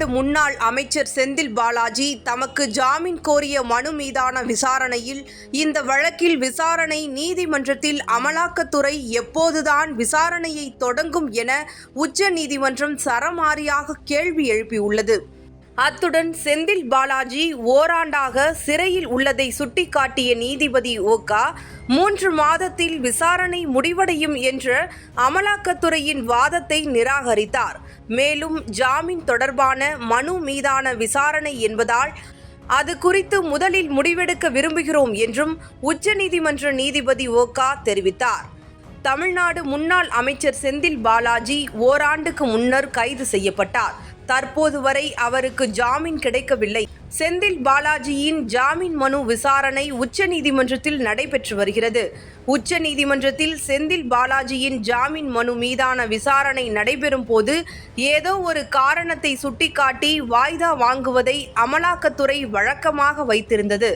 முன்னாள் அமைச்சர் செந்தில் பாலாஜி தமக்கு ஜாமீன் கோரிய மனு மீதான விசாரணையில் இந்த வழக்கில் விசாரணை நீதிமன்றத்தில் அமலாக்கத்துறை எப்போதுதான் விசாரணையை தொடங்கும் என உச்சநீதிமன்றம் சரமாரியாக கேள்வி எழுப்பியுள்ளது. அத்துடன் செந்தில் பாலாஜி ஓராண்டாக சிறையில் உள்ளதை சுட்டிக்காட்டிய நீதிபதி ஓகா மூன்று மாதத்தில் விசாரணை முடிவடையும் என்ற அமலாக்கத்துறையின் வாதத்தை நிராகரித்தார். மேலும் ஜாமீன் தொடர்பான மனு மீதான விசாரணை என்பதால் அது குறித்து முதலில் முடிவெடுக்க விரும்புகிறோம் என்றும் உச்சநீதிமன்ற நீதிபதி ஓகா தெரிவித்தார். தமிழ்நாடு முன்னாள் அமைச்சர் செந்தில் பாலாஜி ஓராண்டுக்கு முன்னர் கைது செய்யப்பட்டார். தற்போது வரை அவருக்கு ஜாமீன் கிடைக்கவில்லை. செந்தில் பாலாஜியின் ஜாமீன் மனு விசாரணை உச்சநீதிமன்றத்தில் நடைபெற்று வருகிறது. உச்சநீதிமன்றத்தில் செந்தில் பாலாஜியின் ஜாமீன் மனு மீதான விசாரணை நடைபெறும் போது ஏதோ ஒரு காரணத்தை சுட்டிக்காட்டி வாய்தா வாங்குவதை அமலாக்கத்துறை வழக்கமாக வைத்திருந்தது.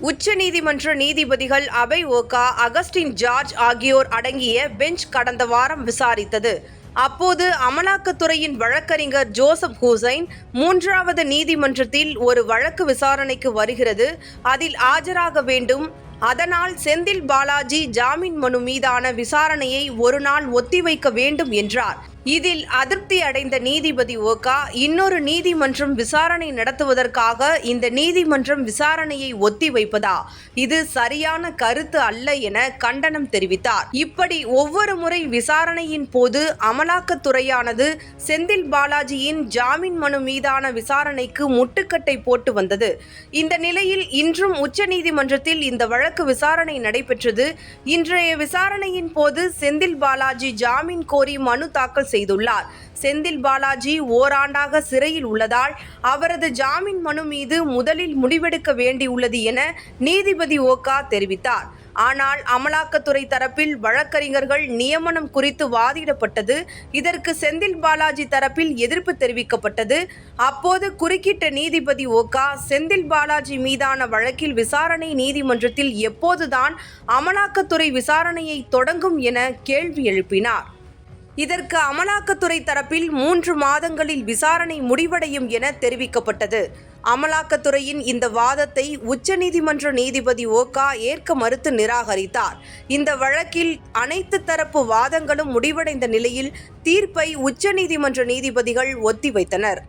உச்சநீதிமன்ற நீதிபதிகள் அபய் ஓகா அகஸ்டின் ஜார்ஜ் ஆகியோர் அடங்கிய பெஞ்ச் கடந்த வாரம் விசாரித்தது. அப்போது அமலாக்கத்துறையின் வழக்கறிஞர் ஜோசப் ஹூசைன் மூன்றாவது நீதிமன்றத்தில் ஒரு வழக்கு விசாரணைக்கு வருகிறது. அதில் ஆஜராக வேண்டும். அதனால் செந்தில் பாலாஜி ஜாமீன் மனு மீதான விசாரணையை ஒரு நாள் ஒத்திவைக்க வேண்டும் என்றார். இதில் அதிருப்தி அடைந்த நீதிபதி ஓகா இன்னொரு நீதிமன்றம் விசாரணை நடத்துவதற்காக இந்த நீதிமன்றம் விசாரணையை ஒத்திவைப்பதா இது சரியான கருத்து அல்ல என கண்டனம் தெரிவித்தார். இப்படி ஒவ்வொரு முறை விசாரணையின் போது அமலாக்கத்துறையானது செந்தில் பாலாஜியின் ஜாமீன் மனு மீதான விசாரணைக்கு முட்டுக்கட்டை போட்டு வந்தது. இந்த நிலையில் இன்றும் உச்சநீதிமன்றத்தில் இந்த வழக்கு விசாரணை நடைபெற்றது. இன்றைய விசாரணையின் போது செந்தில் பாலாஜி ஜாமீன் கோரி மனு தாக்கல் செய்துள்ளார். செந்தில் பாலாஜி ஓராண்டாக சிறையில் உள்ளதால் அவரது ஜாமீன் மனு மீது முதலில் முடிவெடுக்க வேண்டியுள்ளது என நீதிபதி ஓகா தெரிவித்தார். ஆனால் அமலாக்கத்துறை தரப்பில் வழக்கறிஞர்கள் நியமனம் குறித்து வாதிடப்பட்டது. இதற்கு செந்தில் பாலாஜி தரப்பில் எதிர்ப்பு தெரிவிக்கப்பட்டது. அப்போது குறுக்கிட்ட நீதிபதி ஓகா செந்தில் பாலாஜி மீதான வழக்கில் விசாரணை நீதிமன்றத்தில் எப்போதுதான் அமலாக்கத்துறை விசாரணையை தொடங்கும் என கேள்வி எழுப்பினார். இதற்கு அமலாக்கத்துறை தரப்பில் மூன்று மாதங்களில் விசாரணை முடிவடையும் என தெரிவிக்கப்பட்டது. அமலாக்கத்துறையின் இந்த வாதத்தை உச்சநீதிமன்ற நீதிபதி ஓகா ஏற்க மறுத்து நிராகரித்தார். இந்த வழக்கில் அனைத்து தரப்பு வாதங்களும் முடிவடைந்த நிலையில் தீர்ப்பை உச்சநீதிமன்ற நீதிபதிகள் ஒத்திவைத்தனர்.